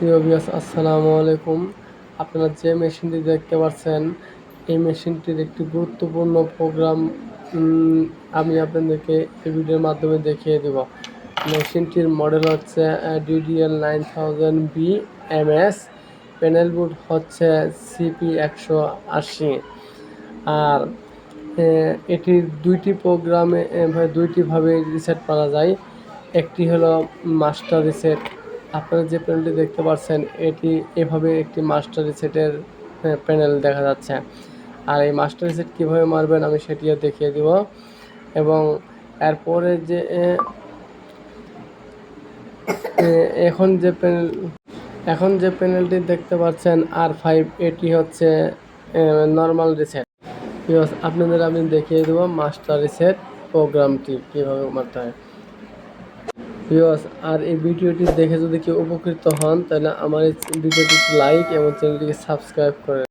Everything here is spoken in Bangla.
প্রিয় বিয়াস আসসালামু আলাইকুম। আপনারা যে মেশিনটি দেখতে পাচ্ছেন এই মেশিনটির একটি গুরুত্বপূর্ণ প্রোগ্রাম আমি আপনাদেরকে এই ভিডিওর মাধ্যমে দেখিয়ে দেব। মেশিনটির মডেল হচ্ছে DDL nine thousand B M S panel boot হচ্ছে সিপি একশো আশি। আর এ, এটির দুইটি প্রোগ্রামে দুইটিভাবে রিসেট করা যায়। একটি হলো মাস্টার রিসেট আপনারা যে প্যানেলটি দেখতে পাচ্ছেন, এটি এভাবে একটি মাস্টার রিসেটের প্যানেল দেখা যাচ্ছে। আর এই মাস্টার রিসেট কীভাবে মারবেন আমি সেটিও দেখিয়ে দিব। এবং এরপরে যে এখন যে প্যানেল এখন যে প্যানেলটি দেখতে পাচ্ছেন আর ফাইভ এটি হচ্ছে নর্মাল রিসেট আপনাদের আমি দেখিয়ে দেবো মাস্টার রিসেট প্রোগ্রামটি কীভাবে মারতে হয়। বিকজ আর এই ভিডিওটি দেখে যদি কেউ উপকৃত হন, তাহলে আমার এই ভিডিওটি লাইক এবং চ্যানেলটিকে সাবস্ক্রাইব করে